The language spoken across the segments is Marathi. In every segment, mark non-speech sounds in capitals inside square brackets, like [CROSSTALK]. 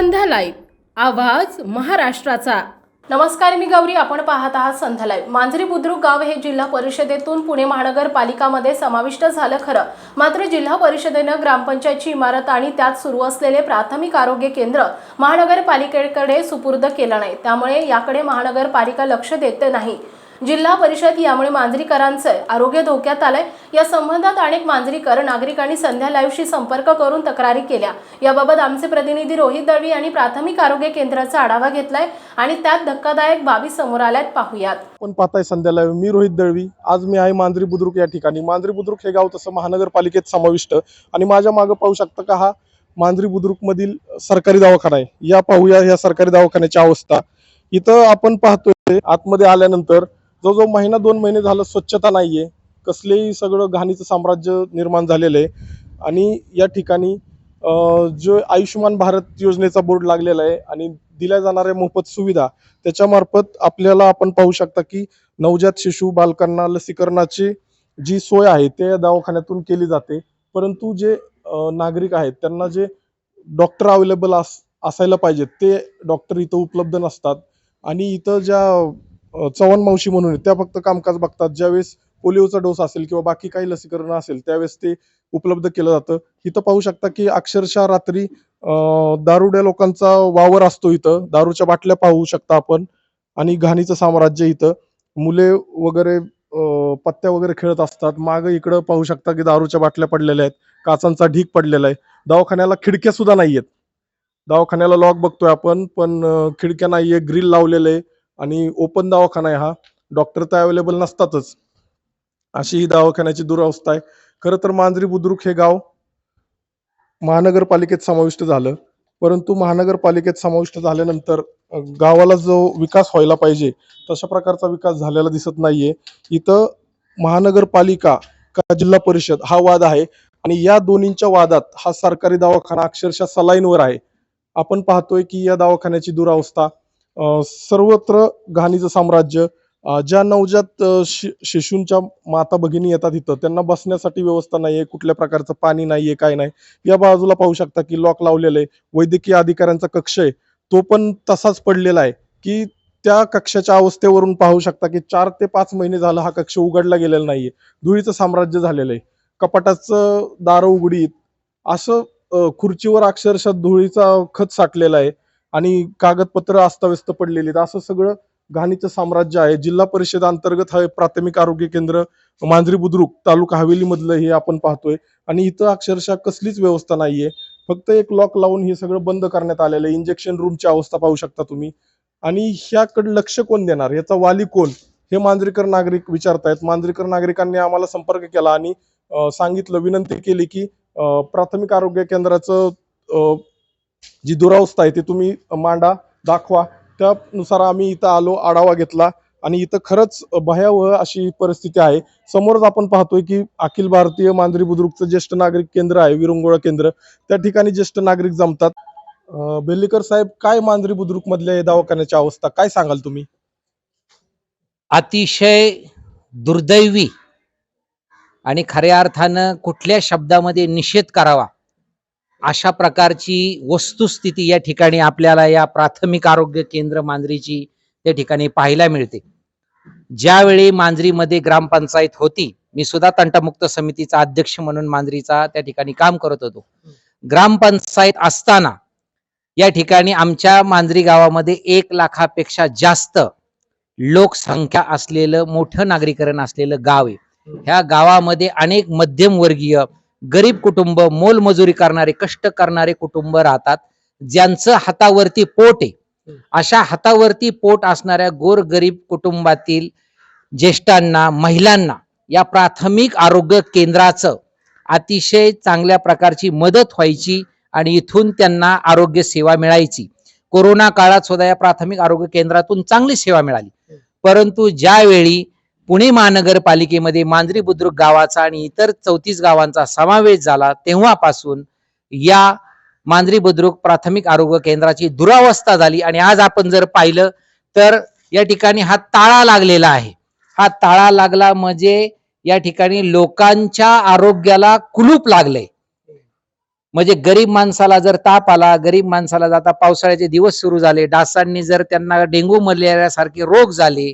संध्या लाईव्ह. आवाज महाराष्ट्राचा. नमस्कार मी गौरी. आपण पाहत आहात संध्या लाईव्ह. मांजरी बुद्रुक गाव हे जिल्हा परिषदेतून पुणे महानगरपालिकामध्ये समाविष्ट झालं खरं. मात्र जिल्हा परिषदेनं ग्रामपंचायतची इमारत आणि त्यात सुरू असलेले प्राथमिक आरोग्य केंद्र महानगरपालिकेकडे सुपूर्द केलं नाही. त्यामुळे याकडे महानगरपालिका लक्ष देते नाही. जिल्हा परिषद यामुळे मांजरीकरांचं आरोग्य धोक्यात आलंय. या संबंधात अनेक मांजरीकर नागरिकांनी संध्या लाईव्हशी संपर्क करून तक्रारी केल्या. याबाबत आमचे प्रतिनिधी रोहित दळवी यांनी प्राथमिक आरोग्य केंद्राचा आढावा घेतलाय आणि त्यात धक्कादायक बाबी समोर आल्यात. पाहूयात. आपण पाहताय संध्याला मी रोहित दळवी. आज मी आहे मांजरी बुद्रुक या ठिकाणी. मांजरी बुद्रुक हे गाव तसं महानगरपालिकेत समाविष्ट आणि माझ्या मागे पाहू शकता का हा मांजरी बुद्रुक मधील सरकारी दवाखाना आहे. या पाहूया या सरकारी दवाखान्याची अवस्था. इथं आपण पाहतोय आतमध्ये आल्यानंतर जो जो महिना दोन महिने झालं स्वच्छता नाही आहे कसलेही सगळं घाणीचं साम्राज्य निर्माण झालेलं आहे. आणि या ठिकाणी जो आयुष्यमान भारत योजनेचा बोर्ड लागलेला आहे आणि दिल्या जाणाऱ्या मोफत सुविधा त्याच्यामार्फत आपल्याला आपण पाहू शकता की नवजात शिशु बालकांना लसीकरणाची जी सोय आहे ते दवाखान्यातून केली जाते. परंतु जे नागरिक आहेत त्यांना जे डॉक्टर अवेलेबल अस असायला पाहिजेत ते डॉक्टर इथं उपलब्ध नसतात. आणि इथं ज्या चव्हाण मावशी म्हणून त्या फक्त कामकाज बघतात. ज्यावेळेस पोलिओचा डोस असेल किंवा बाकी काही लसीकरण असेल त्यावेळेस ते उपलब्ध केलं जातं. इथं पाहू शकता की अक्षरशः रात्री दारुड्या लोकांचा वावर असतो इथं. दारूच्या बाटल्या पाहू शकता आपण. आणि घाणीचं साम्राज्य इथं. मुले वगैरे पत्त्या वगैरे खेळत असतात. माग इकडं पाहू शकता की दारूच्या बाटल्या पडलेल्या आहेत. काचांचा ढीक पडलेला आहे. दवाखान्याला खिडक्या सुद्धा नाहीयेत. दवाखान्याला लॉक बघतोय आपण पण खिडक्या नाहीये ग्रिल लावलेलं आहे. आणि ओपन दवाखाना आहे हा. डॉक्टर तर अवेलेबल नसतातच. अशी ही दवाखान्याची दुरावस्था आहे. खरं तर मांजरी बुद्रुक हे गाव महानगरपालिकेत समाविष्ट झालं. परंतु महानगरपालिकेत समाविष्ट झाल्यानंतर गावाला जो विकास व्हायला पाहिजे तशा प्रकारचा विकास झालेला दिसत नाहीये. इथं महानगरपालिका का जिल्हा परिषद हा वाद आहे. आणि या दोन्हींच्या वादात हा सरकारी दवाखाना अक्षरशः सलाईनवर आहे. आपण पाहतोय की या दवाखान्याची दुरावस्था सर्वत्र घाणीचं साम्राज्य ज्या नवजात शि- शिशूंच्या माता भगिनी येतात इथं त्यांना बसण्यासाठी व्यवस्था नाहीये कुठल्या प्रकारचं पाणी नाहीये काय नाही. या बाजूला पाहू शकता की लॉक लावलेलं आहे वैद्यकीय अधिकाऱ्यांचा कक्ष आहे. तो पण तसाच पडलेला आहे की त्या कक्षाच्या अवस्थेवरून पाहू शकता की चार ते पाच महिने झालं हा कक्ष उघडला गेलेला नाहीये. धुळीचं साम्राज्य झालेलं आहे. कपाटाचं दारं उघडीत. असं खुर्चीवर अक्षरशः धुळीचा खत साठलेला आहे. आणि कागदपत्र अस्ताव्यस्त पडलेली आहेत. असं सगळं घाणीचं साम्राज्य आहे. जिल्हा परिषद अंतर्गत हा प्राथमिक आरोग्य केंद्र मांजरी बुद्रुक तालुका हवेली मधलं हे आपण पाहतोय. आणि इथं अक्षरशः कसलीच व्यवस्था नाहीये. फक्त एक लॉक लावून हे सगळं बंद करण्यात आलेलं आहे. इंजेक्शन रूमची अवस्था पाहू शकता तुम्ही. आणि ह्याकडे लक्ष कोण देणार? याचा वाली कोण? हे मांजरीकर नागरिक विचारतायत. मांजरीकर नागरिकांनी आम्हाला संपर्क केला आणि सांगितलं विनंती केली की प्राथमिक आरोग्य केंद्राचं अं, जी दुरावस्था आहे ती तुम्ही मांडा दाखवा. त्यानुसार आम्ही इथं आलो आढावा घेतला आणि इथं खरंच भयावह अशी परिस्थिती आहे. समोरच आपण पाहतोय की अखिल भारतीय मांजरी बुद्रुकचं ज्येष्ठ नागरिक केंद्र आहे विरंगुळा केंद्र. त्या ठिकाणी ज्येष्ठ नागरिक जमतात. बेल्लीकर साहेब काय मांजरी बुद्रुक मधल्या या दवाखान्याची अवस्था? काय सांगाल तुम्ही? अतिशय दुर्दैवी आणि खऱ्या अर्थानं कुठल्या शब्दामध्ये निषेध करावा अशा प्रकारची वस्तुस्थिती या ठिकाणी आपल्याला या प्राथमिक आरोग्य केंद्र मांजरीची त्या ठिकाणी पाहायला मिळते. ज्यावेळी मांजरीमध्ये ग्रामपंचायत होती मी सुद्धा तंटमुक्त समितीचा अध्यक्ष म्हणून मांजरीचा त्या ठिकाणी काम करत होतो. ग्रामपंचायत असताना या ठिकाणी आमच्या मांजरी गावामध्ये एक लाखापेक्षा जास्त लोकसंख्या असलेलं मोठं नागरीकरण असलेलं गाव आहे. ह्या गावामध्ये अनेक मध्यमवर्गीय गरीब कुटुंब मोलमजुरी करणारे कष्ट करणारे कुटुंब राहतात. ज्यांचं हातावरती पोट आहे अशा हातावरती पोट असणाऱ्या गोरगरीब कुटुंबातील ज्येष्ठांना महिलांना या प्राथमिक आरोग्य केंद्राचं अतिशय चांगल्या प्रकारची मदत व्हायची आणि इथून त्यांना आरोग्य सेवा मिळायची. कोरोना काळात सुद्धा या प्राथमिक आरोग्य केंद्रातून चांगली सेवा मिळाली. परंतु ज्यावेळी पुणे महानगरपालिकेमध्ये मांजरी बुद्रुक गावाचा आणि इतर चौतीस गावांचा समावेश झाला तेव्हापासून या मांजरी बुद्रुक प्राथमिक आरोग्य केंद्राची दुरावस्था झाली. आणि आज आपण जर पाहिलं तर या ठिकाणी हा ताळा लागलेला आहे. हा ताळा लागला म्हणजे या ठिकाणी लोकांच्या आरोग्याला कुलूप लागले म्हणजे गरीब माणसाला जर ताप आला गरीब माणसाला जाता आता पावसाळ्याचे दिवस सुरू झाले डासांनी जर त्यांना डेंगू मलेरिया सारखे रोग झाले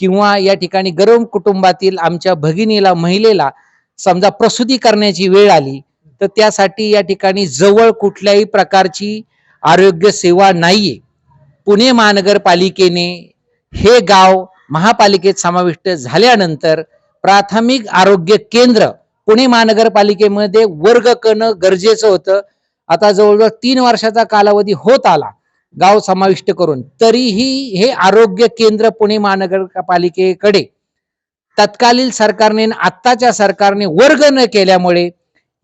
किंवा या ठिकाणी गरम कुटुंबातील आमच्या भगिनीला महिलेला समजा प्रसूती करण्याची वेळ आली तर त्यासाठी या ठिकाणी जवळ कुठल्याही प्रकारची आरोग्य सेवा नाहीये. पुणे महानगरपालिकेने हे गाव महापालिकेत समाविष्ट झाल्यानंतर प्राथमिक आरोग्य केंद्र पुणे महानगरपालिकेमध्ये वर्ग करणं गरजेचं होतं. आता जवळजवळ तीन वर्षाचा कालावधी होत आला. गाव समाविष्ट करून तरीही हे आरोग्य केंद्र पुणे महानगरपालिकेकडे तत्कालीन सरकारने आत्ताच्या सरकारने वर्ग न केल्यामुळे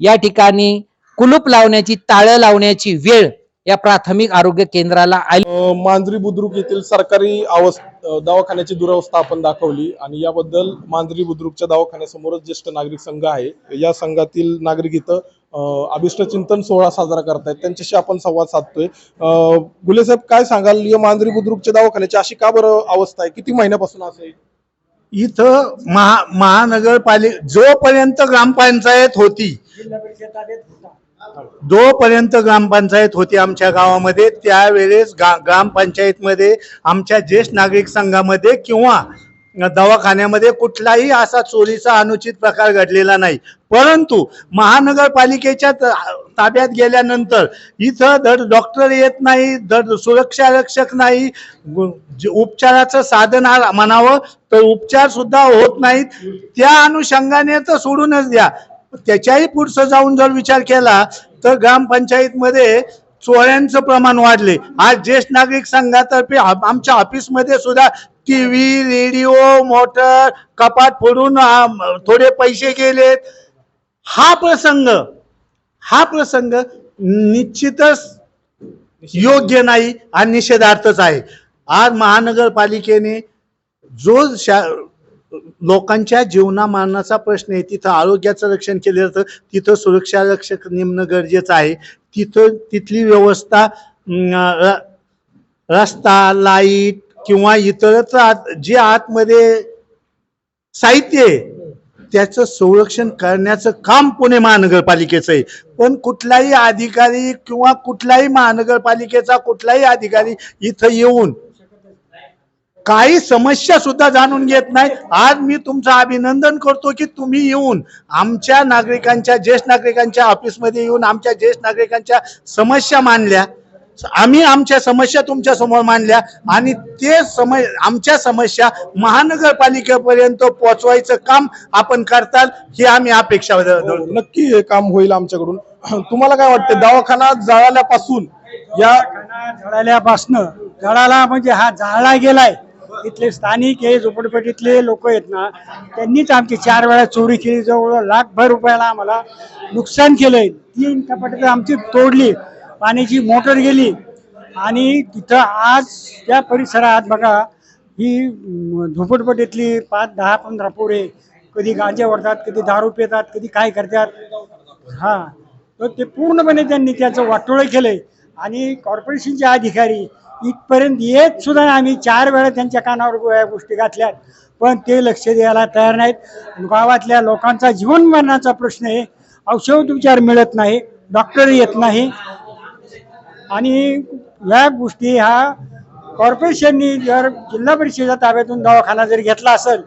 या ठिकाणी कुलूप लावण्याची ताळं लावण्याची वेळ या प्राथमिक आरोग्य केंद्राला आली. मांजरी बुद्रुक येथील सरकारी दवाखान्याची दुरावस्था आपण दाखवली आणि याबद्दल मांजरी बुद्रुकच्या दवाखान्यासमोरच ज्येष्ठ नागरिक संघ आहे. या संघातील नागरिक इथं अभिष्ट चिंतन सोहळा साजरा करतायत. त्यांच्याशी आपण संवाद साधतोय. गुले साहेब काय सांगाल? या मांजरी बुद्रुकच्या दवाखान्याची अशी का बरं अवस्था आहे? किती महिन्यापासून असेल इथं महा महानगरपालिका जोपर्यंत ग्रामपंचायत होती जोपर्यंत ग्रामपंचायत होती आमच्या गावामध्ये त्यावेळेस गा ग्रामपंचायतमध्ये आमच्या ज्येष्ठ नागरिक संघामध्ये किंवा दवाखान्यामध्ये कुठलाही असा चोरीचा अनुचित प्रकार घडलेला नाही. परंतु महानगरपालिकेच्या त- ताब्यात गेल्यानंतर इथं धड डॉक्टर येत नाही धड सुरक्षा रक्षक नाही उपचाराचं साधन आ- म्हणावं तर उपचार सुद्धा होत नाहीत. त्या अनुषंगाने तर सोडूनच द्या. त्याच्याही पुढचं जाऊन जर विचार केला तर ग्रामपंचायतमध्ये चोऱ्यांचं प्रमाण वाढले. आज ज्येष्ठ नागरिक संघातर्फे आमच्या ऑफिसमध्ये सुद्धा टी व्ही रेडिओ मोटर कपाट फोडून थोडे पैसे गेलेत. हा प्रसंग हा प्रसंग निश्चितच योग्य नाही आणि निषेधार्थच आहे. आज महानगरपालिकेने जो शा लोकांच्या जीवनामानाचा प्रश्न आहे. तिथं आरोग्याचं रक्षण केलं जातं तिथं सुरक्षा रक्षक नेमणं गरजेचं आहे. तिथं तिथली व्यवस्था र- रस्ता लाइट किंवा इतरच आत जे आतमध्ये साहित्य आहे त्याचं संरक्षण करण्याचं काम पुणे महानगरपालिकेचं आहे. पण कुठलाही अधिकारी किंवा कुठलाही महानगरपालिकेचा कुठलाही अधिकारी इथं येऊन काही समस्या सुद्धा जाणून घेत नाही. आज मी तुमचं अभिनंदन करतो की तुम्ही येऊन आमच्या नागरिकांच्या ज्येष्ठ नागरिकांच्या ऑफिसमध्ये येऊन आमच्या ज्येष्ठ नागरिकांच्या समस्या मांडल्या. आम्ही आमच्या समस्या तुमच्यासमोर मांडल्या आणि ते समय आमच्या समस्या महानगरपालिकेपर्यंत पोहोचवायचं काम आपण करताल ही आम्ही अपेक्षा धरतो. नक्की हे काम होईल आमच्याकडून. [CLEARS THROAT] तुम्हाला काय वाटतं दवाखाना जळाल्यापासून या जळाल्यापासनं जळाला म्हणजे हा जाळला गेलाय. इथले स्थानिक हे झोपडपट्टीतले लोक आहेत ना त्यांनीच आमची चार वेळा चोरी केली जवळ लाखभर रुपयाला आम्हाला नुकसान केलंय. तीन कपाट आमची तोडली पाण्याची मोटर गेली. आणि तिथं आज त्या परिसरात बघा ही झोपडपट्टीतली पाच दहा पंधरा पोरे कधी गांजा वरतात कधी दारू पितात कधी काय करतात. हा. तर ते पूर्णपणे त्यांनी त्याचं वाटोळं केलंय. आणि कॉर्पोरेशनचे अधिकारी इथपर्यंत येत सुद्धा आम्ही चार वेळा त्यांच्या कानावर गोष्टी घातल्या पण ते लक्ष द्यायला तयार नाहीत. गावातल्या लोकांचा जीवन मरणाचा प्रश्न आहे. औषध उपचार मिळत नाही. डॉक्टर येत नाही. आणि या गोष्टी हा कॉर्पोरेशननी जर जिल्हा परिषदेच्या ताब्यातून दवाखाना जर घेतला असेल.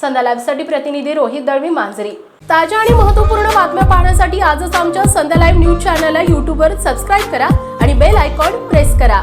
संध्या लाईव्हसाठी प्रतिनिधी रोहित दळवी मांजरी. ताज्या आणि महत्त्वपूर्ण बातम्या पाहण्यासाठी आजच आमच्या संध्या लाईव्ह न्यूज चॅनलला यूट्यूबवर सबस्क्राईब करा आणि बेल आयकॉन प्रेस करा.